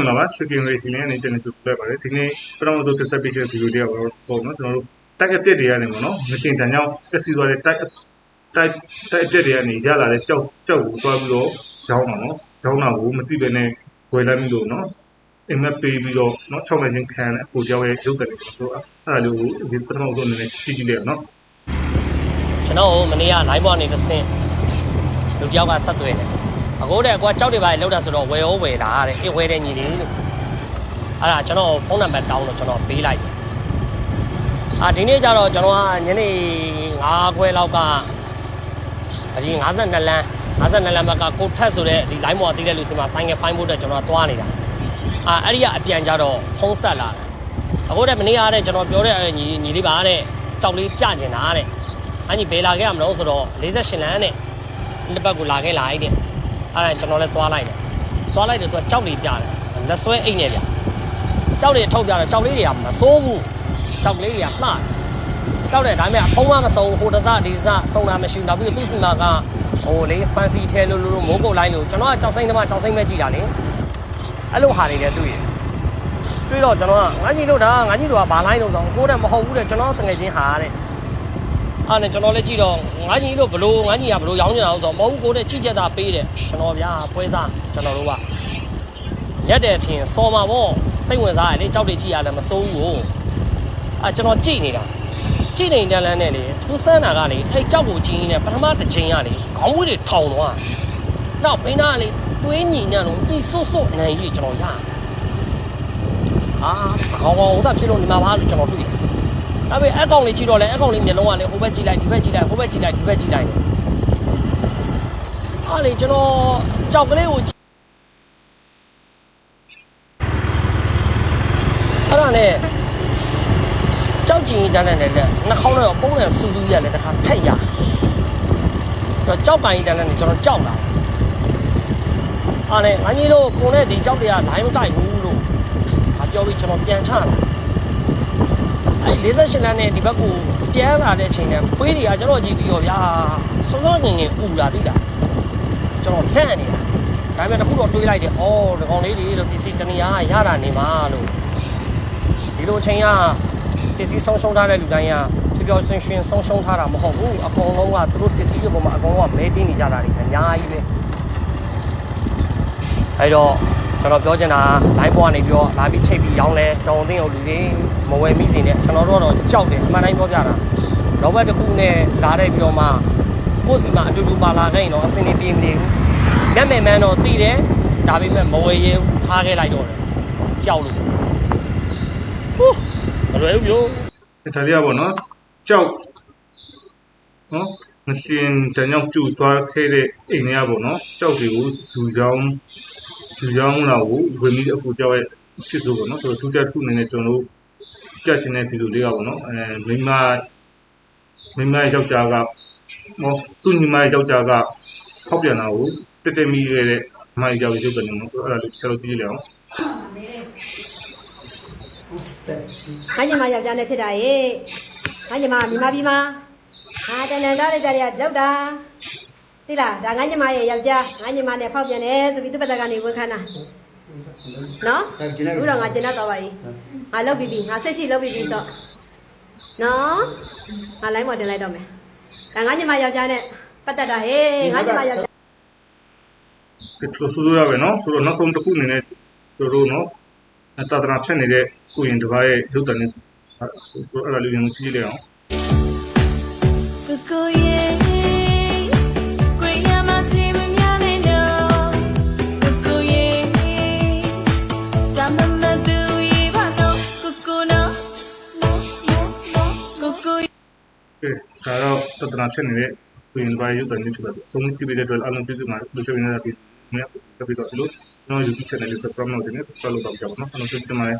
ဟုတ်လားပါ chicken race နဲ့အနေနဲ့တူပြပါတယ်ဒီနေ့ပထမဆုံး test page ဗီဒီယိုတွေကပေါ့နော်ကျွန်တော်တို့ tag အစ်စ်တွေကနေပေါ့နော်မတင်တန်ကြောင့်ပျက်စီးသွားတဲ့ tag tag tag အစ်စ်တွေကနေရလာတဲ့ကြောက်ကြောက်ကိုသွားပြီးတော့ရောင်းတာနော်ရောင်းတာကိုမသိဘဲနဲ့ဝယ်လိုက်ပြီးတော့နော်အင်မက်ပေးပြီးတော့နော်6နိုင်ချင်းခံတဲ့အကိုကြောက်ရဲ့ရုပ်တယ်ကျွန်တော်အဲ့ဒါလေးကိုဒီပထမဆုံးအနေနဲ့ကြည့်ကြည့်လိုက်နော်ကျွန်တော်မနေ့က live ပေါ်နေတစ်ဆင့်လူတယောက်ကဆက်သွယ်တယ် အခုတည်းကွာကြောက်တွေပါလောက်တာဆိုတော့ဝယ်ရောဝယ်လာတဲ့အေးဝယ်တဲ့ညီလေးလို့အဲ့ဒါကျွန်တော်ဖုန်းနံပါတ်တောင်းလို့ကျွန်တော်ပေးလိုက်တယ်အာဒီနေ့ကျတော့ကျွန်တော်ကညနေ9ခွဲလောက်ကဒီ52လမ်း52လမ်းဘက်ကကိုထက်ဆိုတဲ့ဒီ line ပေါ်တီးတဲ့လူစီမှာဆိုင်ငယ်ဖိုင်းဖို့အတွက်ကျွန်တော်ကသွားနေတာအာအဲ့ဒီကအပြန်ကြတော့ဖုန်းဆက်လာတယ်အခုတည်းမနေ့ကတဲ့ကျွန်တော်ပြောတဲ့ညီညီလေးပါတဲ့ကြောက်လေးပြကျင်တာတဲ့အညီဘယ်လာခဲ့ရမလို့ဆိုတော့48လမ်းနဲ့တစ်ပတ်ကိုလာခဲ့လာလိုက်တဲ့ အဲ့ဒါကျွန်တော်လည်းသွားလိုက်တယ်သွားလိုက်တယ်သူကကြောက်လေးပြတယ်လက်ဆွဲအိတ်နဲ့ဗျကြောက်လေးထုတ်ပြတော့ကြောက်လေးတွေကမစိုးဘူးကြောက်လေးတွေကမှားကြောက်တယ်ဒါပေမဲ့အဖုံးမမစုံဟိုတစဒီစစုံတာမရှိဘူးနောက်ပြီးသူ့စီမာကဟိုလေ fancy ထဲလို့လို့မိုးကုတ်လိုက်လို့ကျွန်တော်ကကြောက်စိမ့်သမားကြောက်စိမ့်ပဲကြည်တာလေအဲ့လိုဟာတွေလည်းတွေ့ရတွေ့တော့ကျွန်တော်ကငါကြီးတို့ဒါငါကြီးတို့ကဘာလိုက်လို့တော့ကိုယ်တည်းမဟုတ်ဘူးတဲ့ကျွန်တော်တငယ်ချင်းဟာတဲ့ အဲ့နဲ့ကျွန်တော်လည်းကြည့်တော့ငါညီတို့ဘလို့ငါညီကဘလို့ရောင်းနေတာဆိုတော့မဟုတ်ဘူးကိုတဲ့ကြည့်ချက်တာပေးတယ်ကျွန်တော်ဗျာပွဲစားကျွန်တော်တို့ကရက်တဲ့အထင်စော်မှာပေါ့စိတ်ဝင်စားရလေကြောက်တွေကြည့်ရတယ်မစိုးဘူးအဲ့ကျွန်တော်ကြည့်နေတာကြည့်နေတဲ့လမ်းနဲ့လေထူးဆန်းတာကလေအဲ့ကြောက်ကိုကြည့်နေပထမတစ်ချိန်ကလေခေါင်းဝေးတွေထောင်သွားနောက်ဘိန်းသားကလေတွေးညီညံ့လို့ဒီစွတ်စွတ်နိုင်ကြီးကျွန်တော်ရအာခေါင်းကောင်ဟိုတာဖြစ်လို့ဒီမှာပါလို့ကျွန်တော်တွေ့တယ် ဒါပေမဲ့အကောင်လေးကြည့်တော့လဲအကောင်လေးမျက်လုံးကလည်းဟိုဘက်ကြည့်လိုက်ဒီဘက်ကြည့်လိုက်ဟိုဘက်ကြည့်လိုက်ဒီဘက်ကြည့်လိုက်တယ်အားလေကျွန်တော်ကြောက်ကလေးကိုကြည့်အဲ့ဒါနဲ့ကြောက်ကြည့်တန်းတန်းနဲ့နှာခေါင်းတော့ပုံးနဲ့စူးစူးရတယ်တခါထက်ရကျွန်တော်ကြောက်ကန်ကြီးတန်းတန်းနဲ့ကျွန်တော်ကြောက်လာအားလေငါကြီးတို့ကိုနဲ့ဒီကြောက်တွေကလိုင်းမတိုက်ဘူးလို့မပြောပြီးကျွန်တော်ပြန်ချလာ အဲ့48လမ်းနဲ့ဒီဘက်ကိုပြန်လာတဲ့အချိန်နဲ့ခွေးတွေကကျွန်တော်ကြည့်ပြီးတော့ဗျာစောစောငင်ငင်ဥလာသိလားကျွန်တော်လှန့်နေတာဒါပေမဲ့တစ်ခုတော့တွေးလိုက်တယ်အော်ဒီကောင်လေးတွေလို့ပစ္စည်းတနေရာရတာနေမှာလို့ဒီလိုအချိန်ကပစ္စည်းဆုံးရှုံးထားတဲ့လူတိုင်းကဖြောဖြောရှင်ရှင်ဆုံးရှုံးထားတာမဟုတ်ဘူးအကုန်လုံးကသူတို့ပစ္စည်းတွေပေါ်မှာအကုန်လုံးကမဲတင်းနေကြတာတွေအများကြီးပဲအဲ့တော့ ကျွန်တော်ပြောချင်တာ live ပေါ်ကနေပြောလာပြီးချိတ်ပြီးရောင်းလဲတောင်းတင်းအောင်လူတွေမဝယ်မိစေနဲ့ကျွန်တော်တို့ကတော့ကြောက်တယ်အမှန်တိုင်းပြောပြတာရောဘတ်တစ်ခုနဲ့လာတဲ့ပြီးတော့မှကိုယ့်စီမှာအတူတူပါလာခဲ့ရင်တော့အဆင်ပြေမနေဘူးမျက်မယ်မှန်းတော့တည်တယ်ဒါပေမဲ့မဝယ်ရဲဘူးထားခဲ့လိုက်တော့တယ်ကြောက်လို့ဟိုးမလွယ်ဘူးပြောဒါတွေကပေါ့နော်ကြောက်နော်မရှင်တန်ကြောင့်ကျူသွားခဲ့တဲ့အိမ်တွေကပေါ့နော်ကြောက်တွေကိုလူကြောင်း လူကြောင်းလာကိုဝင်ပြီးအခုကြောက်ရဲ့ဖြစ်ဆိုပေါ့နော်ဆိုတော့သူတက်ခုအနေနဲ့ကျွန်တော်တို့ကြက်ရှင်တဲ့ဗီဒီယိုလေးကပေါ့နော်အဲမိမမိမယောက်ျားကဟောသူ့ညီမယောက်ျားကဖောက်ပြန်တာကိုတက်တက်မိခဲ့တဲ့မိုင်ကြောက်ရုပ်ကနေနော်အဲ့ဒါလေးဆက်လို့ကြည့်လိုက်အောင်ငါညီမယောက်ျားနဲ့ဖြစ်တာရေငါညီမမြန်မာပြည်မှာဟာတန်တန်သားတဲ့ကြတွေကလောက်တာ တိလားဒါငါညီမရဲ့ယောက်ျားငါညီမနဲ့ဖောက်ပြန်တယ်ဆိုပြီးသူ့ဘက်ကနေဝန်ခံတာနော်ဘူးတော့ငါကျင်တော့ပါကြီးငါလောက်ပြီးပြီငါဆက်ရှိလောက်ပြီးပြီတော့နော်ငါလိုက်မတင်လိုက်တော့မယ်ဒါငါညီမယောက်ျားနဲ့ပတ်သက်တာဟေးငါညီမယောက်ျားကထဆူရပဲနော်ဆိုတော့နောက်ဆုံးတစ်ခုအနေနဲ့တို့တို့နော်တာသနာဖြစ်နေတဲ့ကိုရင်တစ်ပါးရဲ့ရုပ်တံနဲ့ဆိုတော့အဲ့ဒါလေးကိုကြည့်လိုက်အောင်ကိုကိုရဲ့ ဒါတော့တဒနာဖြစ်နေတဲ့ကိုရင်တစ်ပါးရဲ့ရုပ်တံနဲ့ဖြစ်ပါတယ်သုံးကြည့်ပြီးတဲ့အတွက်အလုံးကြည့်မှာလူချင်နေတာပြီးမြတ်စပ်ပြီးတော့လို့ကျွန်တော် YouTube channel လေး subscribe လုပ်နေတယ် subscribe လုပ်တော့ကြပါတော့အလုံးကြည့်ပါတယ်